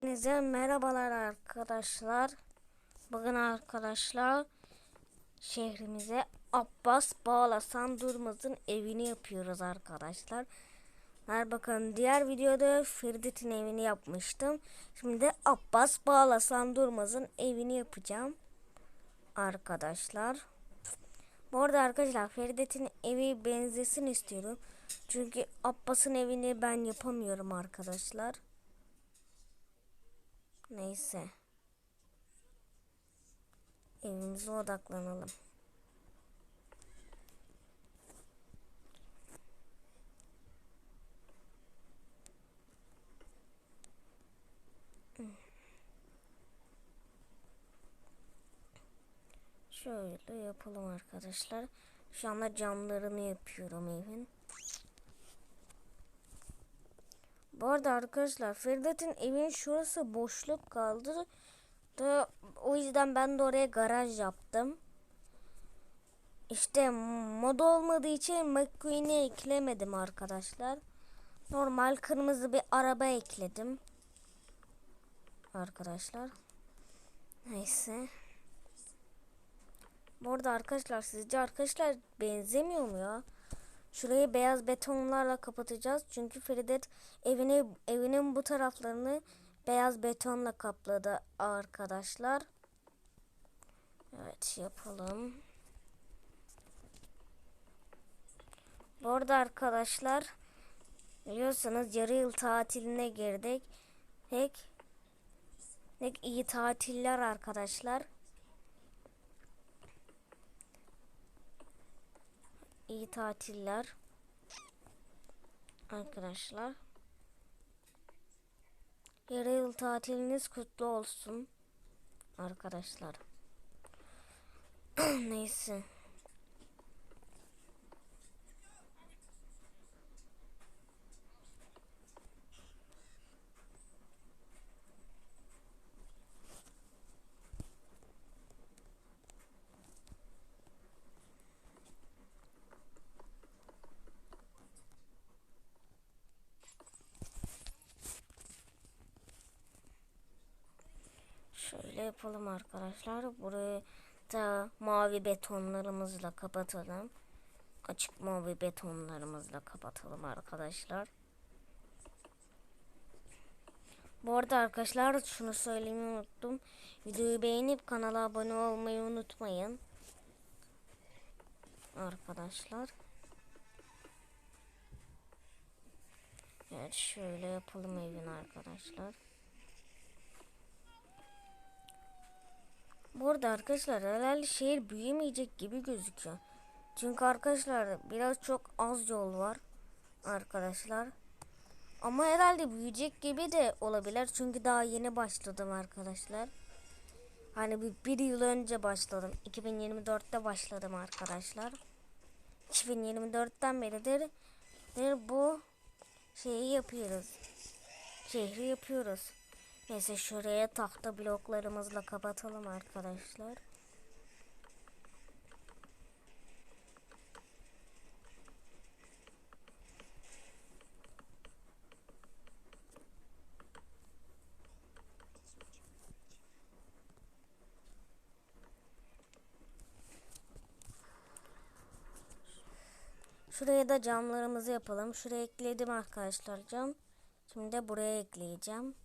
Hepinize merhabalar arkadaşlar. Bugün arkadaşlar şehrimize Abbas Bağlasan Durmaz'ın evini yapıyoruz arkadaşlar. Ver bakın diğer videoda Feridet'in evini yapmıştım. Şimdi de Abbas Bağlasan Durmaz'ın evini yapacağım. Arkadaşlar. Bu arada arkadaşlar Feridet'in evi benzesin istiyorum. Çünkü Abbas'ın evini ben yapamıyorum arkadaşlar. Neyse. Evimize odaklanalım. Şöyle yapalım arkadaşlar. Şu anda camlarını yapıyorum evin. Bu arada arkadaşlar Feridet'in evin şurası boşluk kaldı. Da, o yüzden ben de oraya garaj yaptım. İşte mod olmadığı için McQueen'i eklemedim arkadaşlar. Normal kırmızı bir araba ekledim. Arkadaşlar. Neyse. Bu arada arkadaşlar sizce arkadaşlar benzemiyor mu ya? Şurayı beyaz betonlarla kapatacağız. Çünkü Feridet evini evinin bu taraflarını beyaz betonla kapladı arkadaşlar. Evet yapalım. Bu arada arkadaşlar biliyorsanız yarı yıl tatiline girdik. Pek pek iyi tatiller arkadaşlar. İyi tatiller. Arkadaşlar. Yarı yıl tatiliniz kutlu olsun. Arkadaşlar. Neyse. Şöyle yapalım arkadaşlar. Burayı da mavi betonlarımızla kapatalım. Açık mavi betonlarımızla kapatalım arkadaşlar. Bu arada arkadaşlar şunu söylemeyi unuttum. Videoyu beğenip kanala abone olmayı unutmayın. Arkadaşlar. Evet şöyle yapalım evin arkadaşlar. Bu arada arkadaşlar herhalde şehir büyümeyecek gibi gözüküyor. Çünkü arkadaşlar biraz çok az yol var. Arkadaşlar. Ama herhalde büyüyecek gibi de olabilir. Çünkü daha yeni başladım arkadaşlar. Hani bir, bir yıl önce başladım. 2024'te başladım arkadaşlar. 2024'ten beridir bu şeyi yapıyoruz. Şehri yapıyoruz. Neyse şuraya tahta bloklarımızla kapatalım arkadaşlar. Şuraya da camlarımızı yapalım. Şuraya ekledim arkadaşlar cam. Şimdi de buraya ekleyeceğim.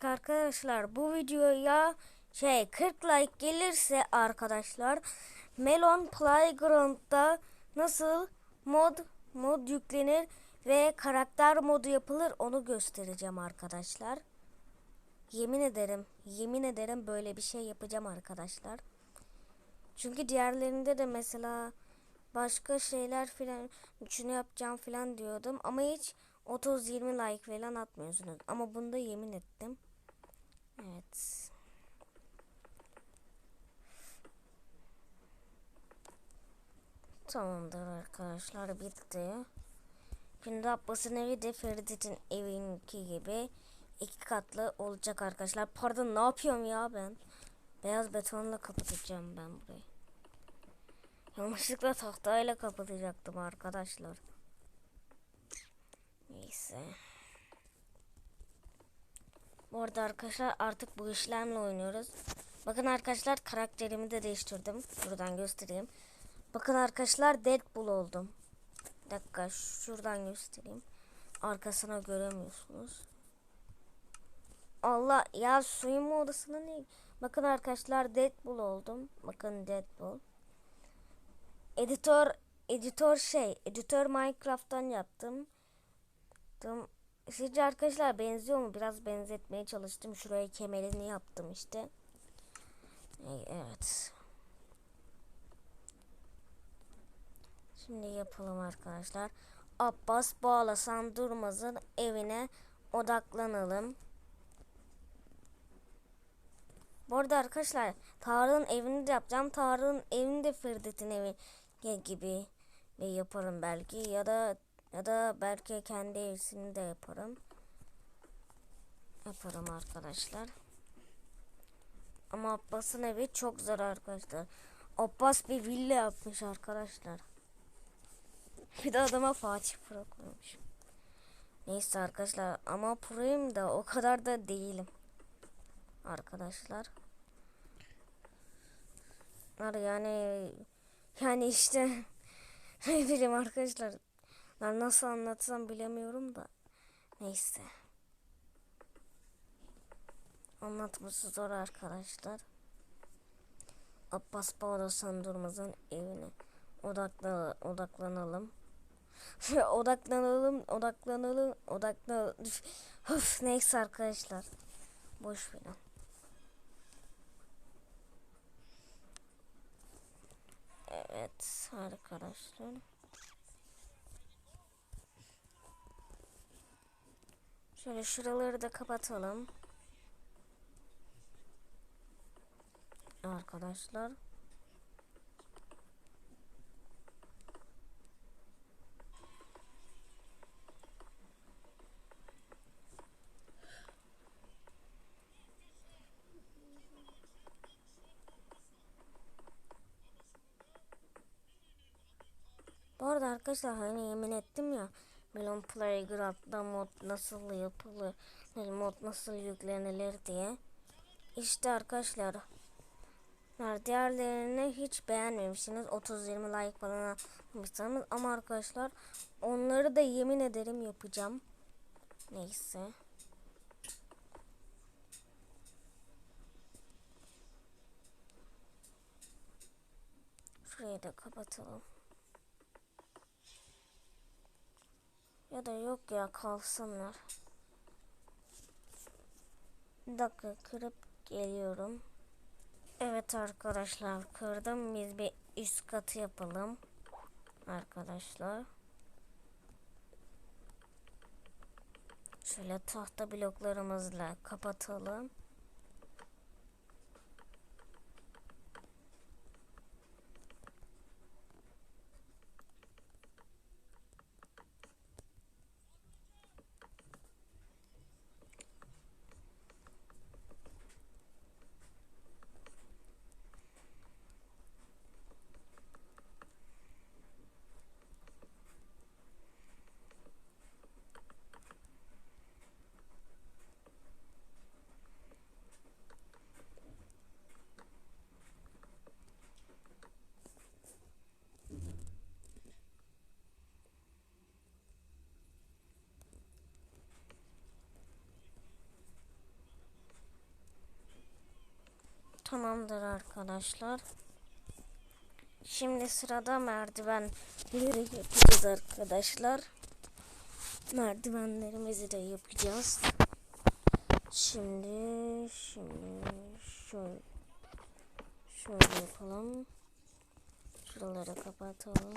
Ki arkadaşlar bu videoya şey 40 like gelirse arkadaşlar Melon Playground'da nasıl mod mod yüklenir ve karakter modu yapılır onu göstereceğim arkadaşlar. Yemin ederim, yemin ederim böyle bir şey yapacağım arkadaşlar. Çünkü diğerlerinde de mesela başka şeyler filan şunu yapacağım filan diyordum ama hiç 30-20 like falan atmıyorsunuz. Ama bunda yemin ettim. Evet. Tamamdır arkadaşlar bitti. Şimdi Abbas'ın evi de Feridet'in evinki gibi iki katlı olacak arkadaşlar. Pardon ne yapıyorum ya ben? Beyaz betonla kapatacağım ben burayı. Yanlışlıkla tahtayla kapatacaktım arkadaşlar. Neyse. Bu arada arkadaşlar artık bu işlemle oynuyoruz. Bakın arkadaşlar karakterimi de değiştirdim. Buradan göstereyim. Bakın arkadaşlar Deadpool oldum. Bir dakika şuradan göstereyim. Arkasına göremiyorsunuz. Allah ya soyunma odasına ne? Bakın arkadaşlar Deadpool oldum. Bakın Deadpool. Editör editör şey, editör Minecraft'tan yaptım. Tam sizce arkadaşlar benziyor mu? Biraz benzetmeye çalıştım. Şuraya kemerini yaptım işte. Evet. Şimdi yapalım arkadaşlar. Abbas Bağlasan Durmaz'ın evine odaklanalım. Bu arada arkadaşlar Tarık'ın evini de yapacağım. Tarık'ın evini de Firdet'in evi gibi yaparım belki ya da ya da belki kendi evini de yaparım. Yaparım arkadaşlar. Ama Abbas'ın evi çok zor arkadaşlar. Abbas bir villa yapmış arkadaşlar. Bir de adama Fatih Pro koymuş. Neyse arkadaşlar ama proyum da o kadar da değilim. Arkadaşlar. Yani yani işte ne bileyim arkadaşlar. Ben nasıl anlatsam bilemiyorum da. Neyse. Anlatması zor arkadaşlar. Abbas Bağdasan Durmaz'ın evine odakla odaklanalım. odaklanalım, odaklanalım, odaklanalım. Of, neyse arkadaşlar. Boş verin. Evet arkadaşlar. Şöyle şuraları da kapatalım. Arkadaşlar. Bu arada arkadaşlar hani yemin ettim ya Melon Playground'da mod nasıl yapılır, mod nasıl yüklenilir diye. İşte arkadaşlar diğerlerini hiç beğenmemişsiniz. 30-20 like falan almışsınız ama arkadaşlar onları da yemin ederim yapacağım. Neyse. Şurayı da kapatalım. Ya da yok ya kalsınlar. Bir dakika kırıp geliyorum. Evet arkadaşlar kırdım. Biz bir üst katı yapalım. Arkadaşlar. Şöyle tahta bloklarımızla kapatalım. Tamamdır arkadaşlar. Şimdi sırada merdivenleri yapacağız arkadaşlar. Merdivenlerimizi de yapacağız. Şimdi şimdi şöyle şöyle yapalım. Şuraları kapatalım.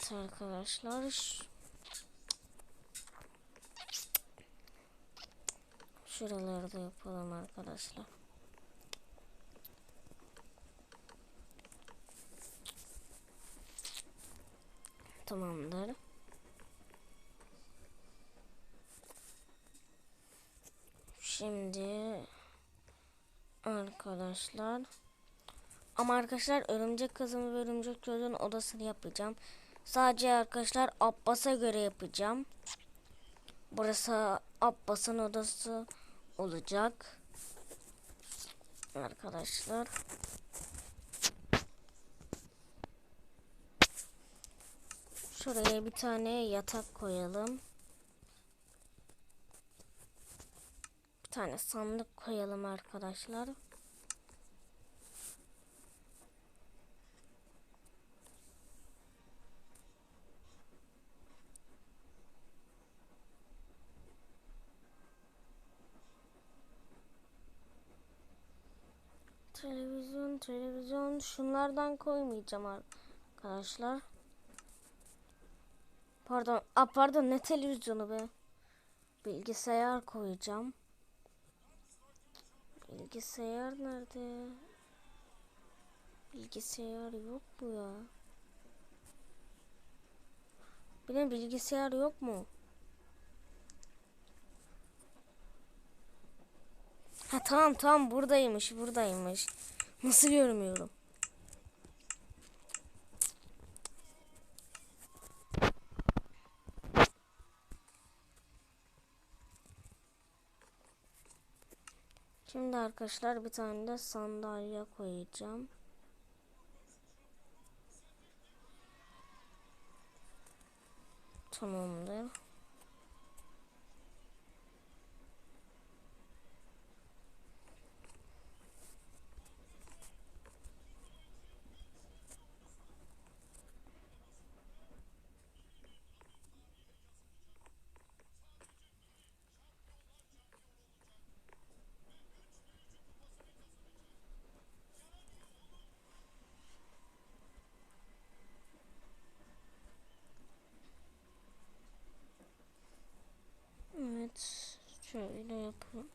Evet arkadaşlar. Şuraları da yapalım arkadaşlar. Tamamdır. Şimdi arkadaşlar ama arkadaşlar örümcek kızımı ve örümcek çocuğun odasını yapacağım. Sadece arkadaşlar Abbas'a göre yapacağım. Burası Abbas'ın odası olacak. Arkadaşlar. Şuraya bir tane yatak koyalım. Bir tane sandık koyalım arkadaşlar. Televizyon. Şunlardan koymayacağım arkadaşlar. Pardon, a pardon ne televizyonu be? Bilgisayar koyacağım. Bilgisayar nerede? Bilgisayar yok mu ya? Benim bilgisayar yok mu? Ha tamam tamam buradaymış buradaymış. Nasıl görmüyorum? Şimdi arkadaşlar bir tane de sandalye koyacağım. Tamamdır. Evet. Şöyle yapalım.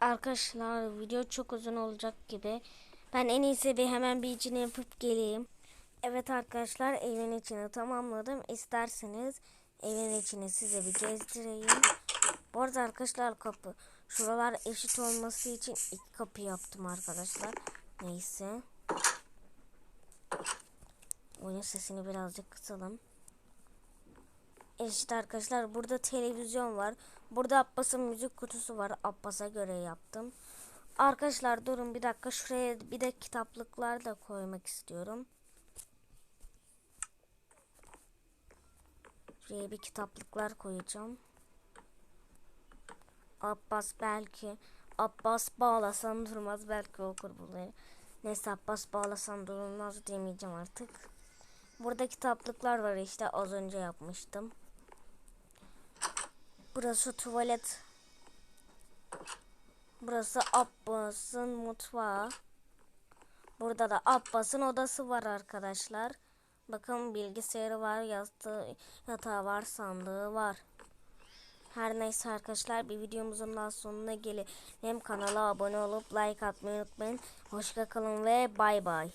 Arkadaşlar video çok uzun olacak gibi. Ben en iyisi bir hemen bir içini yapıp geleyim. Evet arkadaşlar evin içini tamamladım. İsterseniz evin içini size bir gezdireyim. Bu arada arkadaşlar kapı. Şuralar eşit olması için iki kapı yaptım arkadaşlar. Neyse. Oyun sesini birazcık kısalım. İşte arkadaşlar burada televizyon var. Burada Abbas'ın müzik kutusu var. Abbas'a göre yaptım. Arkadaşlar durun bir dakika şuraya bir de kitaplıklar da koymak istiyorum. Şuraya bir kitaplıklar koyacağım. Abbas belki Abbas bağlasan durmaz belki okur bunları. Neyse Abbas bağlasan durmaz demeyeceğim artık. Burada kitaplıklar var işte az önce yapmıştım. Burası tuvalet. Burası Abbas'ın mutfağı. Burada da Abbas'ın odası var arkadaşlar. Bakın bilgisayarı var, yastığı, yatağı var, sandığı var. Her neyse arkadaşlar bir videomuzun daha sonuna gelelim. Kanala abone olup like atmayı unutmayın. Hoşça kalın ve bay bay.